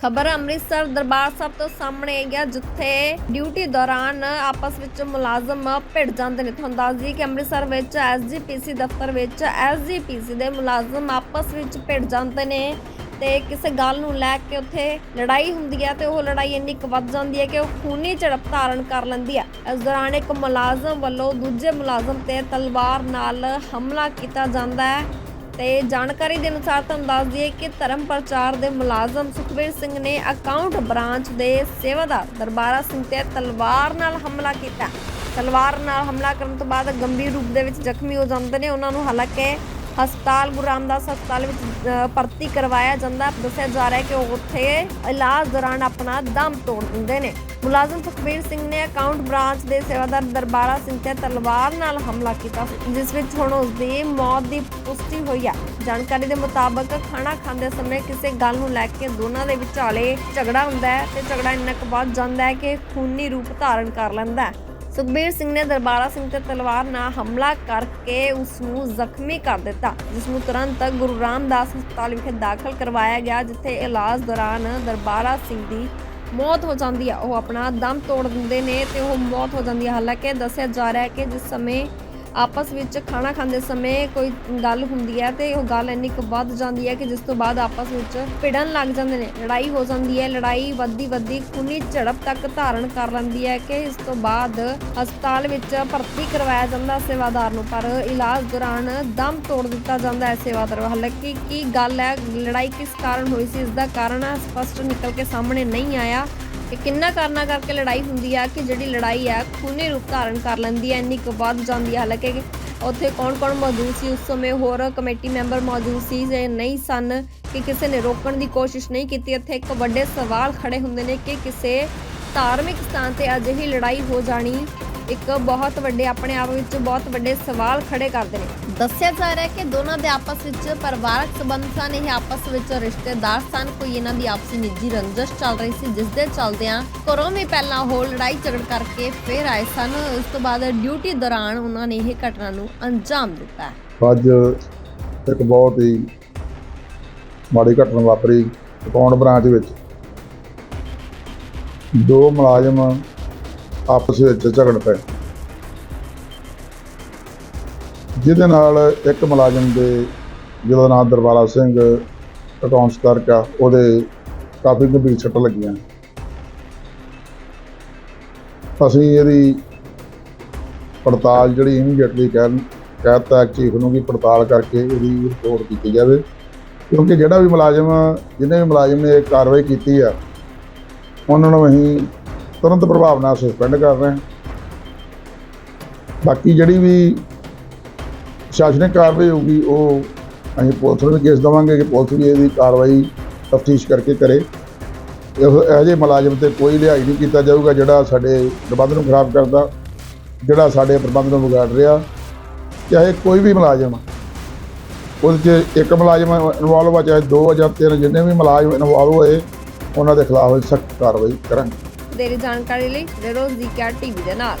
ਖਬਰ ਅੰਮ੍ਰਿਤਸਰ ਦਰਬਾਰ ਸਾਹਿਬ ਤੋਂ ਸਾਹਮਣੇ ਆਈ ਹੈ ਜਿੱਥੇ ਡਿਊਟੀ ਦੌਰਾਨ ਆਪਸ ਵਿੱਚ ਮੁਲਾਜ਼ਮ ਭਿੜ ਜਾਂਦੇ ਨੇ। ਤੁਹਾਨੂੰ ਦੱਸ ਦਈਏ ਕਿ ਅੰਮ੍ਰਿਤਸਰ ਵਿੱਚ ਐਸਜੀਪੀਸੀ ਦਫ਼ਤਰ ਵਿੱਚ ਐਸਜੀਪੀਸੀ ਦੇ ਮੁਲਾਜ਼ਮ ਆਪਸ ਵਿੱਚ ਭਿੜ ਜਾਂਦੇ ਨੇ ਤੇ ਕਿਸੇ ਗੱਲ ਨੂੰ ਲੈ ਕੇ ਉੱਥੇ ਲੜਾਈ ਹੁੰਦੀ ਹੈ ਤੇ ਉਹ ਲੜਾਈ ਇੰਨੀ ਕੁ ਵੱਧ ਜਾਂਦੀ ਹੈ ਕਿ ਉਹ ਖੂਨੀ ਝੜਪ ਧਾਰਨ ਕਰ ਲੈਂਦੀ ਹੈ ਇਸ ਦੌਰਾਨ ਇੱਕ ਮੁਲਾਜ਼ਮ ਵੱਲੋਂ ਦੂਜੇ ਮੁਲਾਜ਼ਮ ਤੇ ਤਲਵਾਰ ਨਾਲ ਹਮਲਾ ਕੀਤਾ ਜਾਂਦਾ ਹੈ। ਤੇ ਜਾਣਕਾਰੀ ਦੇ ਅਨੁਸਾਰ ਤੁਹਾਨੂੰ ਦੱਸ ਦਈਏ ਕਿ ਧਰਮ ਪ੍ਰਚਾਰ ਦੇ ਮੁਲਾਜ਼ਮ ਸੁਖਬੀਰ ਸਿੰਘ ਨੇ ਅਕਾਊਂਟ ਬ੍ਰਾਂਚ ਦੇ ਸੇਵਾਦਾਰ ਦਰਬਾਰਾ ਸਿੰਘ ਤੇ ਤਲਵਾਰ ਨਾਲ ਹਮਲਾ ਕੀਤਾ। ਤਲਵਾਰ ਨਾਲ ਹਮਲਾ ਕਰਨ ਤੋਂ ਬਾਅਦ ਗੰਭੀਰ ਰੂਪ ਦੇ ਵਿੱਚ ਜ਼ਖਮੀ ਹੋ ਜਾਂਦੇ ਨੇ। ਉਹਨਾਂ ਨੂੰ ਹਾਲਾਂਕਿ ਹਸਪਤਾਲ ਗੁਰੂ ਰਾਮਦਾਸ ਹਸਪਤਾਲ ਵਿੱਚ ਭਰਤੀ ਕਰਵਾਇਆ ਜਾਂਦਾ। ਦੱਸਿਆ ਜਾ ਰਿਹਾ ਹੈ ਕਿ ਉਹ ਉੱਥੇ ਇਲਾਜ ਦੌਰਾਨ ਆਪਣਾ ਦਮ ਤੋੜ ਦਿੰਦੇ ਨੇ। ਮੁਲਾਜ਼ਮ ਸੁਖਬੀਰ ਸਿੰਘ ਨੇ ਅਕਾਊਂਟ ਬ੍ਰਾਂਚ ਦੇ ਸੇਵਾਦਾਰ ਦਰਬਾਰਾ ਸਿੰਘ ਤੇ ਤਲਵਾਰ ਨਾਲ ਹਮਲਾ ਕੀਤਾ, ਜਿਸ ਵਿੱਚ ਹੁਣ ਉਸ ਦੀ ਮੌਤ ਦੀ ਪੁਸ਼ਟੀ ਹੋਈ ਹੈ। ਜਾਣਕਾਰੀ ਦੇ ਮੁਤਾਬਕ, ਖਾਣਾ ਖਾਂਦੇ ਸਮੇਂ ਕਿਸੇ ਗੱਲ ਨੂੰ ਲੈ ਕੇ ਦੋਨਾਂ ਦੇ ਵਿਚਾਲੇ ਝਗੜਾ ਹੁੰਦਾ ਹੈ ਤੇ ਝਗੜਾ ਇੰਨਾ ਕੁ ਵੱਧ ਜਾਂਦਾ ਹੈ ਕਿ ਖੂਨੀ ਰੂਪ ਧਾਰਨ ਕਰ ਲੈਂਦਾ ਹੈ। ਸੁਖਬੀਰ ਸਿੰਘ ਨੇ ਦਰਬਾਰਾ ਸਿੰਘ ਤੇ ਤਲਵਾਰ ਨਾਲ ਹਮਲਾ ਕਰਕੇ ਉਸ ਨੂੰ ਜ਼ਖਮੀ ਕਰ ਦਿੱਤਾ ਜਿਸ ਨੂੰ ਤੁਰੰਤ ਗੁਰੂ ਰਾਮਦਾਸ ਹਸਪਤਾਲ ਵਿਖੇ ਦਾਖਲ ਕਰਵਾਇਆ ਗਿਆ, ਜਿੱਥੇ ਇਲਾਜ ਦੌਰਾਨ ਦਰਬਾਰਾ ਸਿੰਘ ਦੀ ਮੌਤ ਹੋ ਜਾਂਦੀ ਹੈ। ਉਹ ਆਪਣਾ ਦਮ ਤੋੜ ਦਿੰਦੇ ਨੇ ਤੇ ਉਹ ਮੌਤ ਹੋ ਜਾਂਦੀ ਹੈ। ਹਾਲਾਂਕਿ ਦੱਸਿਆ ਜਾ ਰਿਹਾ ਹੈ ਕਿ ਜਿਸ ਸਮੇਂ ਆਪਸ ਵਿੱਚ ਖਾਣਾ ਖਾਂਦੇ ਸਮੇਂ ਕੋਈ ਗੱਲ ਹੁੰਦੀ ਹੈ ਤੇ ਉਹ ਗੱਲ ਇੰਨੀ ਕੁ ਵੱਧ ਜਾਂਦੀ ਹੈ ਕਿ ਜਿਸ ਤੋਂ ਬਾਅਦ ਆਪਸ ਵਿੱਚ ਭਿੜਨ ਲੱਗ ਜਾਂਦੇ ਨੇ, ਲੜਾਈ ਹੋ ਜਾਂਦੀ ਹੈ, ਲੜਾਈ ਵੱਧਦੀ ਵੱਧਦੀ ਖੂਨੀ ਝੜਪ ਤੱਕ ਧਾਰਨ ਕਰ ਲੈਂਦੀ ਹੈ ਕਿ ਇਸ ਤੋਂ ਬਾਅਦ ਹਸਪਤਾਲ ਵਿੱਚ ਭਰਤੀ ਕਰਵਾਇਆ ਜਾਂਦਾ ਸੇਵਾਦਾਰ ਨੂੰ, ਪਰ ਇਲਾਜ ਦੌਰਾਨ ਦਮ ਤੋੜ ਦਿੱਤਾ ਜਾਂਦਾ ਹੈ ਸੇਵਾਦਾਰ ਹਾਲਾਂਕਿ ਕੀ ਗੱਲ ਹੈ, ਲੜਾਈ ਕਿਸ ਕਾਰਨ ਹੋਈ ਸੀ, ਇਸ ਦਾ ਕਾਰਨ ਸਪਸ਼ਟ ਨਿਕਲ ਕੇ ਸਾਹਮਣੇ ਨਹੀਂ ਆਇਆ। ਕਿ ਕਿੰਨਾ ਕਾਰਨਾਂ ਕਰਕੇ ਲੜਾਈ ਹੁੰਦੀ ਹੈ ਕਿ ਜਿਹੜੀ ਲੜਾਈ ਹੈ ਖੂਨੇ ਰੂਪ ਧਾਰਨ ਕਰ ਲੈਂਦੀ ਹੈ ਇੰਨੀ ਕੁ ਵੱਧ ਜਾਂਦੀ ਹੈ ਹਾਲਾਂਕਿ ਉੱਥੇ ਕੌਣ-ਕੌਣ ਮੌਜੂਦ ਸੀ? ਉਸ ਸਮੇਂ ਹੋਰ ਕਮੇਟੀ ਮੈਂਬਰ ਮੌਜੂਦ ਸੀ ਜੇ ਨਹੀਂ ਸਨ ਕਿ ਕਿਸੇ ਨੇ ਰੋਕਣ ਦੀ ਕੋਸ਼ਿਸ਼ ਨਹੀਂ ਕੀਤੀ। ਇੱਥੇ ਇੱਕ ਵੱਡੇ ਸਵਾਲ ਖੜੇ ਹੁੰਦੇ ਨੇ ਕਿ ਕਿਸੇ ਧਾਰਮਿਕ ਸਥਾਨ ਤੇ ਅਜਿਹੀ ਲੜਾਈ ਹੋ ਜਾਣੀ ਇੱਕ ਬਹੁਤ ਵੱਡੇ, ਆਪਣੇ ਆਪ ਵਿੱਚ ਬਹੁਤ ਵੱਡੇ ਸਵਾਲ ਖੜੇ ਕਰਦੇ ਨੇ। ਦੱਸਿਆ ਜਾ ਰਿਹਾ ਹੈ ਕਿ ਦੋਨਾਂ ਦੇ ਆਪਸ ਵਿੱਚ ਪਰਿਵਾਰਕ ਸਬੰਧ ਸਨ, ਇਹ ਆਪਸ ਵਿੱਚ ਰਿਸ਼ਤੇਦਾਰ ਸਨ, ਕੋਈ ਇਹਨਾਂ ਦੀ ਆਪਸੀ ਨਿੱਜੀ ਰੰਜਿਸ਼ ਚੱਲ ਰਹੀ ਸੀ, ਜਿਸ ਦੇ ਚੱਲਦਿਆਂ ਘਰੋਂ ਵੀ ਪਹਿਲਾਂ ਉਹ ਲੜਾਈ ਝਗੜ ਕਰਕੇ ਫੇਰ ਆਏ ਸਨ। ਉਸ ਤੋਂ ਬਾਅਦ ਡਿਊਟੀ ਦੌਰਾਨ ਉਹਨਾਂ ਨੇ ਇਹ ਘਟਨਾ ਨੂੰ ਅੰਜਾਮ ਦਿੱਤਾ। ਅੱਜ ਇੱਕ ਬਹੁਤ ਹੀ ਮਾੜੀ ਘਟਨਾ ਵਾਪਰੀ ਅਕਾਊਂਟ ਬ੍ਰਾਂਚ ਵਿੱਚ। ਦੋ ਮੁਲਾਜ਼ਮ ਆਪਸ ਵਿੱਚ ਝਗੜ ਪਏ। ਜਿਹਦੇ ਨਾਲ ਇੱਕ ਮੁਲਾਜ਼ਮ ਦੇ ਜਿਹਦਾ ਨਾਮ ਦਰਬਾਰਾ ਸਿੰਘ ਅਕਾਊਂਟਸ ਕਲਰਕ ਆ ਉਹਦੇ ਕਾਫੀ ਗੰਭੀਰ ਸੱਟ ਲੱਗੀਆਂ। ਅਸੀਂ ਇਹਦੀ ਪੜਤਾਲ ਜਿਹੜੀ ਇਮੀਡੀਏਟਲੀ ਕਹਿ ਕਹਿਤਾ ਚੀਫ ਨੂੰ ਕਿ ਪੜਤਾਲ ਕਰਕੇ ਇਹਦੀ ਰਿਪੋਰਟ ਕੀਤੀ ਜਾਵੇ। ਕਿਉਂਕਿ ਜਿਹੜਾ ਵੀ ਮੁਲਾਜ਼ਮ ਜਿਹਨੇ ਵੀ ਮੁਲਾਜ਼ਮ ਨੇ ਇਹ ਕਾਰਵਾਈ ਕੀਤੀ ਆ, ਉਹਨਾਂ ਨੂੰ ਅਸੀਂ ਤੁਰੰਤ ਪ੍ਰਭਾਵ ਨਾਲ ਸਸਪੈਂਡ ਕਰ ਰਹੇ ਹਾਂ। ਬਾਕੀ ਜਿਹੜੀ ਵੀ ਸ਼ਾਸਨਿਕ ਕਾਰਵਾਈ ਹੋਊਗੀ, ਉਹ ਅਸੀਂ ਪੁਲਿਸ ਨੂੰ ਵੀ ਕੇਸ ਦੇਵਾਂਗੇ ਕਿ ਪੁਲਿਸ ਵੀ ਇਹਦੀ ਕਾਰਵਾਈ ਤਫਤੀਸ਼ ਕਰਕੇ ਕਰੇ। ਇਹੋ ਇਹੋ ਜਿਹੇ ਮੁਲਾਜ਼ਮ ਤੇ ਕੋਈ ਲਿਹਾਜ਼ ਨਹੀਂ ਕੀਤਾ ਜਾਊਗਾ ਜਿਹੜਾ ਸਾਡੇ ਪ੍ਰਬੰਧ ਨੂੰ ਖਰਾਬ ਕਰਦਾ, ਜਿਹੜਾ ਸਾਡੇ ਪ੍ਰਬੰਧ ਨੂੰ ਵਿਗਾੜ ਰਿਹਾ। ਚਾਹੇ ਕੋਈ ਵੀ ਮੁਲਾਜ਼ਮ, ਉਹਦੇ 'ਚ ਇੱਕ ਮੁਲਾਜ਼ਮ ਇਨਵੋਲਵ ਆ ਚਾਹੇ ਦੋ ਜਾਂ ਤਿੰਨ ਜਿੰਨੇ ਵੀ ਮੁਲਾਜ਼ਮ ਇਨਵੋਲਵ ਹੋਏ, ਉਹਨਾਂ ਦੇ ਖਿਲਾਫ ਸਖਤ ਕਾਰਵਾਈ ਕਰਾਂਗੇ। ਵਧੇਰੇ ਜਾਣਕਾਰੀ ਲਈ ਰੋਜ਼ ਦੀ ਟੀਵੀ ਦੇ ਨਾਲ।